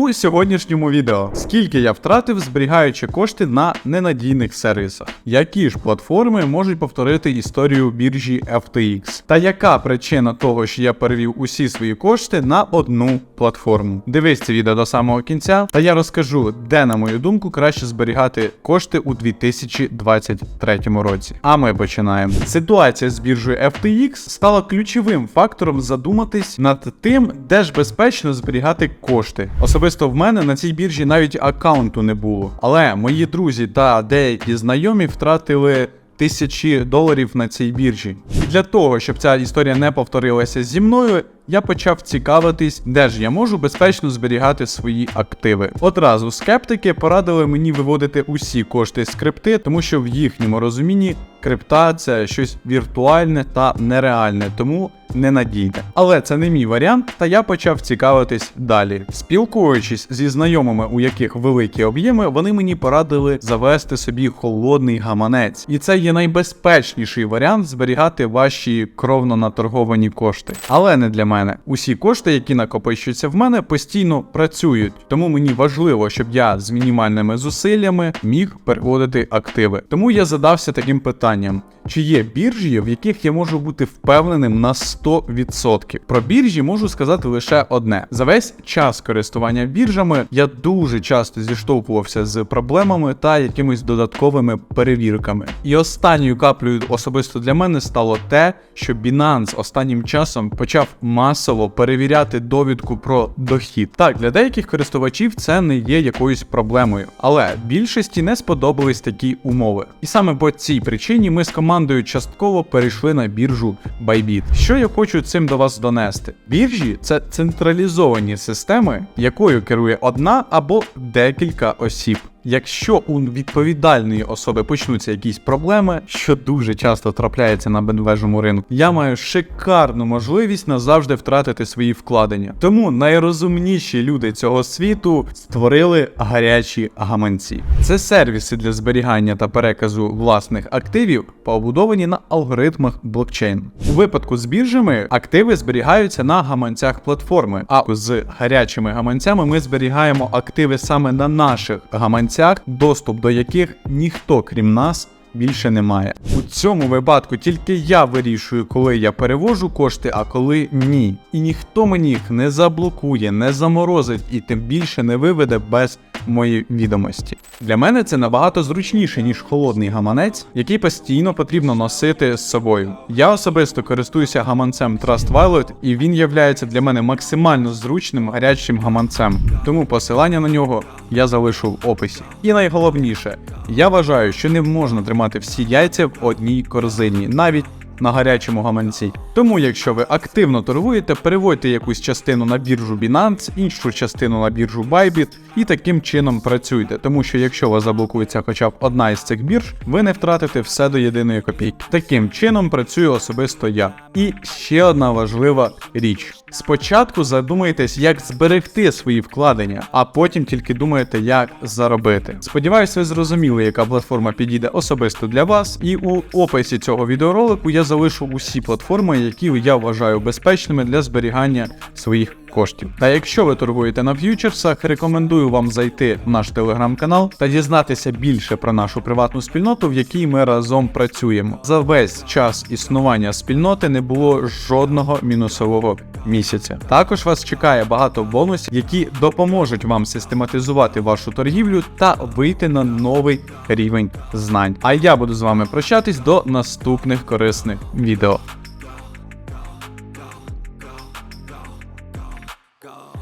У сьогоднішньому відео скільки я втратив, зберігаючи кошти на ненадійних сервісах, які ж платформи можуть повторити історію біржі FTX, та яка причина того, що я перевів усі свої кошти на одну платформу. Дивись це відео до самого кінця, та я розкажу, де, на мою думку, краще зберігати кошти у 2023 році. А ми починаємо. Ситуація з біржею FTX стала ключовим фактором задуматись над тим, де ж безпечно зберігати кошти. Особисто в мене на цій біржі навіть аккаунту не було. Але мої друзі та деякі знайомі втратили. Тисячі доларів на цій біржі. І для того, щоб ця історія не повторилася зі мною, я почав цікавитись, де ж я можу безпечно зберігати свої активи. Одразу скептики порадили мені виводити усі кошти з крипти, тому що в їхньому розумінні крипта це щось віртуальне та нереальне, тому ненадійне. Але це не мій варіант, та я почав цікавитись далі. Спілкуючись зі знайомими, у яких великі об'єми, вони мені порадили завести собі холодний гаманець, і це є найбезпечніший варіант зберігати ваші кровно наторговані кошти. Але не для мене. Усі кошти, які накопичуються в мене, постійно працюють, тому мені важливо, щоб я з мінімальними зусиллями міг переводити активи. Тому я задався таким питанням: чи є біржі, в яких я можу бути впевненим на 100%? Про біржі можу сказати лише одне: за весь час користування біржами я дуже часто зіштовхувався з проблемами та якимись додатковими перевірками. І останньою каплею особисто для мене стало те, що Binance останнім часом почав масово перевіряти довідку про дохід. Так, для деяких користувачів це не є якоюсь проблемою, але більшості не сподобались такі умови. І саме по цій причині ми з командою частково перейшли на біржу Bybit. Що я хочу цим до вас донести? Біржі це централізовані системи, якою керує одна або декілька осіб. Якщо у відповідальної особи почнуться якісь проблеми, що дуже часто трапляється на бенвежому ринку, я маю шикарну можливість назавжди втратити свої вкладення. Тому найрозумніші люди цього світу створили гарячі гаманці. Це сервіси для зберігання та переказу власних активів, побудовані на алгоритмах блокчейн. У випадку з біржами активи зберігаються на гаманцях платформи, а з гарячими гаманцями ми зберігаємо активи саме на наших гаманцях доступ до яких ніхто крім нас більше немає. У цьому випадку тільки я вирішую, коли я перевожу кошти, а коли ні. І ніхто мені їх не заблокує, не заморозить і тим більше не виведе без моєї відомості. Для мене це набагато зручніше, ніж холодний гаманець, який постійно потрібно носити з собою. Я особисто користуюся гаманцем Trust Wallet, і він являється для мене максимально зручним гарячим гаманцем. Тому посилання на нього я залишу в описі. І найголовніше, я вважаю, що не можна тримати всі яйця в одній корзині, навіть на гарячому гаманці. Тому, якщо ви активно торгуєте, переводьте якусь частину на біржу Binance, іншу частину на біржу Bybit і таким чином працюйте. Тому що якщо у вас заблокується хоча б одна із цих бірж, ви не втратите все до єдиної копійки. Таким чином працюю особисто я. І ще одна важлива річ. Спочатку задумайтесь, як зберегти свої вкладення, а потім тільки думаєте, як заробити. Сподіваюсь, ви зрозуміли, яка платформа підійде особисто для вас, і у описі цього відеоролику я залишу усі платформи, які я вважаю безпечними для зберігання своїх коштів. Та якщо ви торгуєте на ф'ючерсах, рекомендую вам зайти в наш телеграм-канал та дізнатися більше про нашу приватну спільноту, в якій ми разом працюємо. За весь час існування спільноти не було жодного мінусового місяця. Також вас чекає багато бонусів, які допоможуть вам систематизувати вашу торгівлю та вийти на новий рівень знань. А я буду з вами прощатись до наступних корисних відео.